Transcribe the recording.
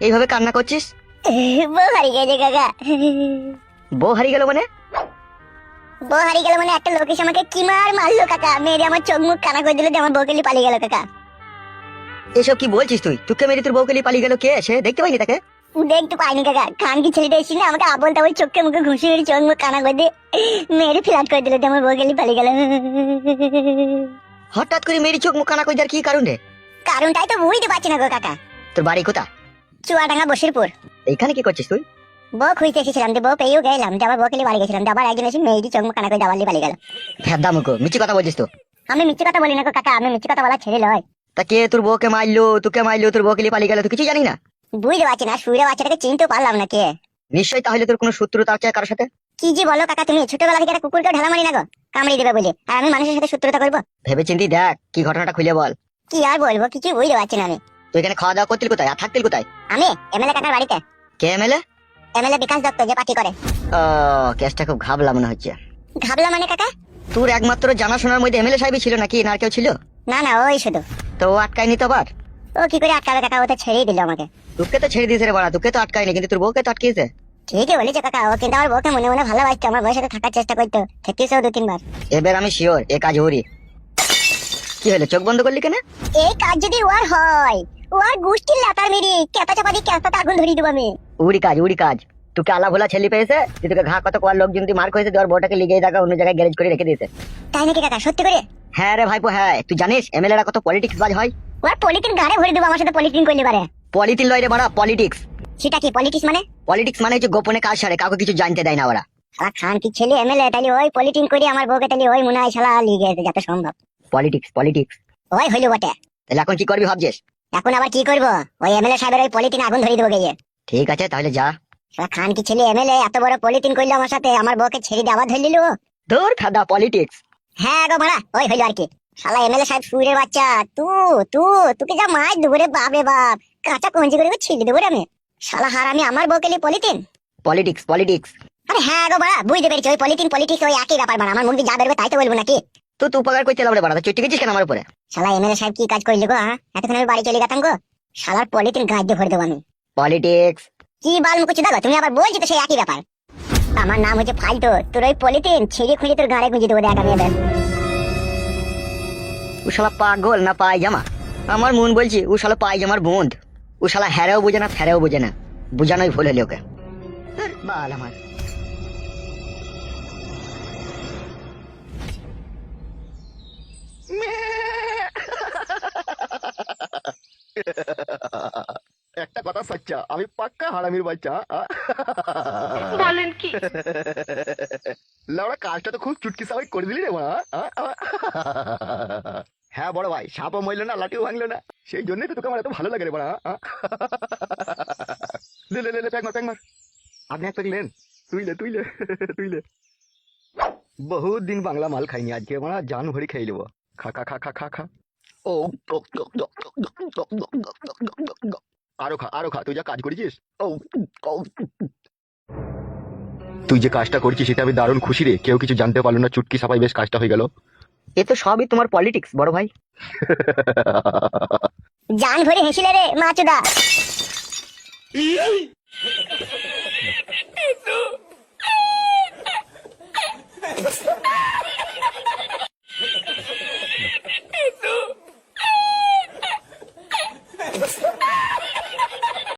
এইভাবে কান্না করছিস? বউ হারিয়ে গেছে কাকা। বউ হারিয়ে গেল মানে? বউ হারিয়ে গেল মানে একটা লোক এসে আমাকে কি মার মারলো কাকা? মেরে আমার চোখ মুখ কানা করে দিল দিয়ে আমার বউকে পালিয়ে গেল কাকা। এসব কি বলছিস তুই? তোকে মেরে তোর বউকে পালিয়ে গেল কে? সে দেখতে পাইনি তাকে? দেখতে পাইনি কাকা। খান কি ছেলেটা এসেছিল আমাকে আবল তাবল চোখে মুখে ঘুষি মেরে চোখ মুখ কানা করে দিয়ে মেরে ফ্ল্যাট করে দিল দিয়ে আমার বউকে পালিয়ে গেল। হঠাৎ করে মেরি চোখ মুখ কানা করে দেওয়ার কি কারণ? রে কারণটাই তো বুঝতে পারছি না গো কাকা। তোর বাড়ি কোথায়? চুয়াডাঙ্গা বসিরপুর। এইখানে কি করছিস তুই? বউ খুঁজতে এসেছিলাম দিয়ে বউ পেয়েও গেলাম দিয়ে আবার বউকে নিয়ে বাড়ি গেছিলাম দিয়ে আবার একজন এসে মেয়েটি চোখ কানা করে দাবার নিয়ে পালিয়ে গেল। ভেদা মুখো মিছি কথা বলছিস তো? আমি মিথ্যে কথা বলি না গো কাকা আমি মিথ্যে কথা বলা ছেড়ে লয়। তা কে তোর বউকে মারলো তোকে মারলো তোর বউকে নিয়ে পালিয়ে গেল তুই কিছু জানি না বুঝতে পারছি না সুরে বাচ্চাটাকে চিনতে পারলাম না কে। নিশ্চয়ই তাহলে তোর কোনো শত্রুতা আছে কারোর সাথে? কি যে বলো কাকা তুমি ছোটবেলা থেকে একটা কুকুরকে ঢালা মারি না গো কামড়িয়ে দেবে বলে। আর আমি মানুষের সাথে শত্রুতা করব? ভেবে চিন্তি দেখ কি ঘটনাটা খুলে বল। কি আর বলব কিছু বুঝতে পারছি না আমি। তুই এখানে খাওয়া দাওয়া করতিল কোথায়? আর থাকতিল কোথায়? আমি এমএলএ কাকার বাড়িতে। কে এমএলএ? এমএলএ বিকাশ দত্ত যে পার্টি করে। ও কেসটা খুব ঘাবলা মনে হচ্ছে। ঘাবলা মানে কাকা? তোর একমাত্র জানাশোনার মধ্যে এমএলএ সাহেবই ছিল নাকি? না আর কেউ ছিল? না না ওই শুধু। তো আটকায়নি তো আবার? ও কি করে আটকাবে কাকা? ও তো ছেড়েই দিল আমাকে। তোকে তো ছেড়ে দিয়েছে রে বাড়া তোকে তো আটকায়নি কিন্তু তোর বউকে তো আটকিয়েছে। ঠিকই বলেছে কাকা ও কিন্তু আমার বউকে মনে মনে ভালোবাসতো আমার বউয়ের সাথে থাকার চেষ্টা করতো। থেকেছেও দু তিনবার। এবার আমি শিওর এ কাজ হরি কি হলো চোখ বন্ধ করলি কেন? এই কাজ যদি ওর হয় ওর গোষ্ঠীর লাতার মেরি কেতা চাপা দিয়ে আগুন ধরিয়ে দেবো আমি। উড়ি কাজ উড়ি কাজ। তোকে আলা ভোলা ছেলে পেয়েছে যে তোকে ঘা কত কোয়ার মার করেছে তোর বউটাকে থাকা অন্য জায়গায় গ্যারেজ করে রেখে দিয়েছে। তাই নাকি কাকা? সত্যি করে? হ্যাঁ রে ভাইপো হ্যাঁ। তুই জানিস কত পলিটিক্স বাজ হয়? ওর পলিটিন গাড়ে ভরে দেবো আমার সাথে পলিটিন করলে পারে। পলিটিন লয় রে বাড়া পলিটিক্স সেটা কি পলিটিক্স মানে? পলিটিক্স মানে হচ্ছে গোপনে কাজ সারে কাউকে কিছু জানতে দেয় না ওরা। শালা খান কি ছেলে এমএলএ তাহলে ওই পলিটিন করে আমার বউকে তাহলে ওই মনে হয় শালা লিগে যত সম্ভব। পলিটিক্স পলিটিক্স ওই হইল বটে। তাহলে এখন কি করবি ভাবছিস? এখন আবার কি করব? ওই এমএলএ সাহেবের ওই পলিটিন আগুন ধরিয়ে দেবো গিয়ে। ঠিক আছে তাহলে যা। শালা খান কি ছেলে এমএলএ এত বড় পলিটিন করল আমার সাথে আমার বউকে ছেড়ে দিয়ে আবার ধরলিল তোর খাদা পলিটিক্স। হ্যাঁ গো মারা ওই হইল আর কি। শালা এমএলএ সাহেব সুরের বাচ্চা তু তু তুকে যা মাছ দেবো রে বাপ রে বাপ। কাঁচা কঞ্জি করে ছিলি দেবো রে আমি। শালা হার আমি আমার বউকে নিয়ে পলিথিন? Politics politics. আরে হ্যাঁ গো মারা বুঝতে পেরেছি ওই পলিটিন পলিটিক্স ওই একই ব্যাপার মানে আমার মুখ দিয়ে যা বেরোবে তাই তো বলব নাকি? তো তুই উপকার করতে লাভ রে বাড়া চুটি গেছিস কেন আমার উপরে? শালা এমএলএ সাহেব কি কাজ করলি গো হ্যাঁ? এতক্ষণ আমি বাড়ি চলে গেতাম গো। শালার পলিটিন গাছ দিয়ে ভরে দেবো আমি। পলিটিক্স কি বাল মুকুচি তুমি আবার বলছি তো সেই একই ব্যাপার। আমার নাম হচ্ছে ফালতু তোর ওই পলিটিন ছিঁড়ে খুঁড়ে তোর গাড়ে গুঁজে দেবো দেখ আমি এবার ও শালা পাগল না পায়জামা? আমার মন বলছি ও শালা পায়জামার বন্ধ ও শালা হ্যারেও বোঝে না ফেরেও বোঝে না। বুঝানোই ভুল হলে ওকে। বাল আমার। একটা কথা সচ্চা আমি পাক্কা হারামির বাচ্চা? বলেন কি? লাউড়া কাজটা তো খুব চুটকি সাবাই করে দিলি রে মা? হ্যাঁ বড় ভাই সাপও মরলো না লাঠিও ভাঙলো না। সেই জন্যই তো তোকে আমার এত ভালো লাগে রে বড়া? লে লে লে লে প্যাক মার প্যাক মার আপনি এক প্যাক লেন তুইলে তুইলে তুইলে বহুত দিন বাংলা মাল খাইনি আজকে মানে জান ভরি খাই নেব। খা খা খা খা খা খা। ও আরও খা আরও খা তুই যা কাজ করেছিস? ও ও। তুই যে কাজটা করছিস সেটা আমি দারুণ খুশি রে। কেউ কিছু জানতে পারল না চুটকি সাপাই বেশ কাজটা হয়ে গেল। এ তো সবই তোমার পলিটিক্স বড় ভাই। জান ভরে হেসিলে রে মাচুদা